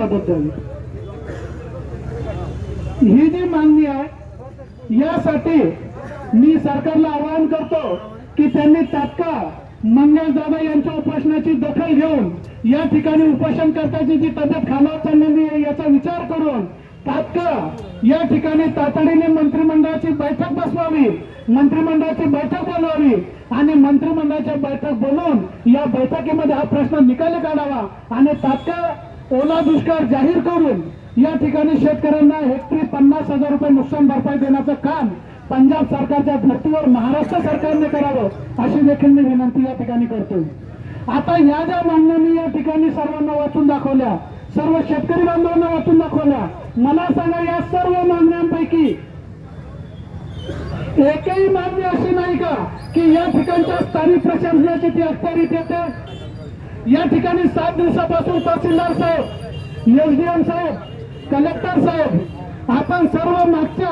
मदत द्यावी ही जी मागणी आहे यासाठी मी सरकारला आवाहन करतो की त्यांनी तात्काळ मंगल दादा यांच्या उपोषणाची दखल घेऊन या ठिकाणी उपोषण करताची जी तब्येत खालावत चाललेली आहे याचा विचार करून तात्काळ या ठिकाणी तातडीने मंत्रिमंडळाची बैठक बसवावी मंत्रिमंडळाची बैठक बोलवावी आणि मंत्रिमंडळाची बैठक बोलवून या बैठकीमध्ये हा प्रश्न निकाली काढावा आणि तात्काळ ओला दुष्काळ जाहीर करून या ठिकाणी शेतकऱ्यांना हेक्टरी पन्नास हजार रुपये नुकसान भरपाई देण्याचं काम पंजाब सरकारच्या धर्तीवर महाराष्ट्र सरकारने करावं अशी देखील मी विनंती या ठिकाणी करतो. आता या ज्या मागण्यांनी या ठिकाणी सर्वांना वाचून दाखवल्या सर्व शेतकरी बांधवांना वाचून दाखवल्या मला सांगा या सर्व मागण्यांपैकी एकही मागणी अशी नाही का की या ठिकाणच्या स्थानिक प्रशासनाची ती अखत्यारीत येते या ठिकाणी सात दिवसापासून तहसीलदार साहेब एसडीएम साहेब कलेक्टर साहेब आपण सर्व मागच्या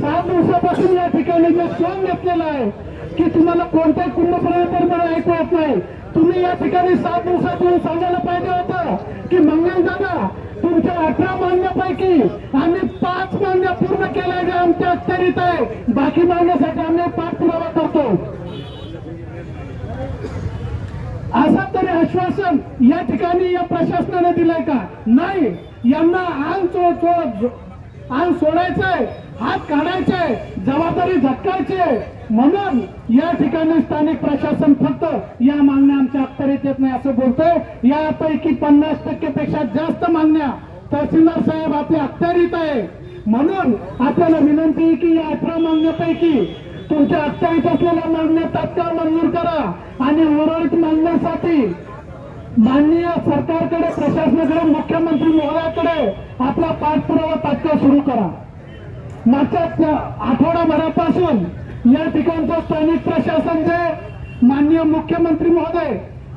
सात दिवसापासून या ठिकाणी जे श्रम घेतलेला आहे की तुम्हाला कोणत्याही कुंभपर्यंत मला ऐकू येत नाही. तुम्ही या ठिकाणी सात दिवसातून सांगायला पाहिजे होतं की मंगल दादा तुमच्या अठरा मागण्यापैकी आम्ही पाच मागण्या पूर्ण केल्या ज्या आमच्या अखत्यारीत आहे. बाकी मागण्यासाठी आम्ही पाच करतो असं तरी आश्वासन या ठिकाणी या प्रशासनाने दिलंय का? नाही. यांना आंग चो चो आंग सोडायचंय हात काढायचे जबाबदारी झटकायची म्हणून या ठिकाणी स्थानिक प्रशासन फक्त या मागण्या आमच्या अखत्यारीत येत नाही असं बोलतोय. यापैकी पन्नास टक्के पेक्षा जास्त मागण्या तहसीलदार साहेब आपल्या अखत्यारीत आहे. म्हणून आपल्याला विनंती आहे की या अठरा मागण्यापैकी तुमच्या अखत्यारीत असलेल्या मागण्या तात्काळ मंजूर करा आणि उर्वरित मागण्यासाठी माननीय सरकारकडे प्रशासनाकडे मुख्यमंत्री महोदयाकडे आपला पाठपुरावा तात्काळ सुरू करा. मागच्या आठवडाभरापासून या ठिकाणचं स्थानिक प्रशासन जे माननीय मुख्यमंत्री महोदय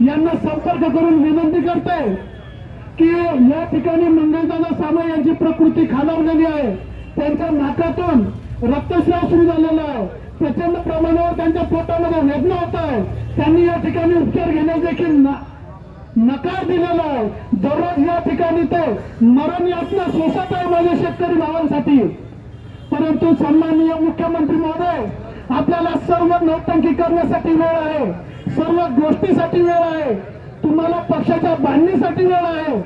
यांना संपर्क करून विनंती करते की या ठिकाणी मंगलदादा सामा यांची प्रकृती खालावलेली आहे. त्यांच्या नाकातून रक्तस्राव सुरू झालेला आहे. प्रचंड प्रमाणावर त्यांच्या पोटामध्ये वेदना होत आहे. त्यांनी या ठिकाणी उपचार घेण्यास देखील आकार दिलेला आहे. दररोज या ठिकाणी ते मरण यातना सोसत आहे माझ्या शेतकरी भावांसाठी. परंतु सन्माननीय मुख्यमंत्री महोदय आपल्याला सर्व नौटंकी करण्यासाठी वेळ आहे. सर्व गोष्टीसाठी वेळ आहे. तुम्हाला पक्षाच्या बांधणीसाठी वेळ आहे.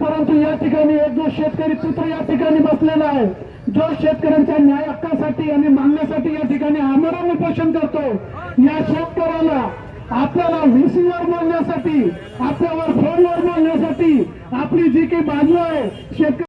परंतु या ठिकाणी एक जो शेतकरी पुत्र या ठिकाणी बसलेला आहे जो शेतकऱ्यांच्या न्याय हक्कासाठी आणि मागण्यासाठी या ठिकाणी आमरण उपोषण करतो या शेतकऱ्याला आपल्याला व्हीसीवर बोलण्यासाठी आपल्यावर फोनवर बोलण्यासाठी आपली जी काही बाजू आहे शेतकरी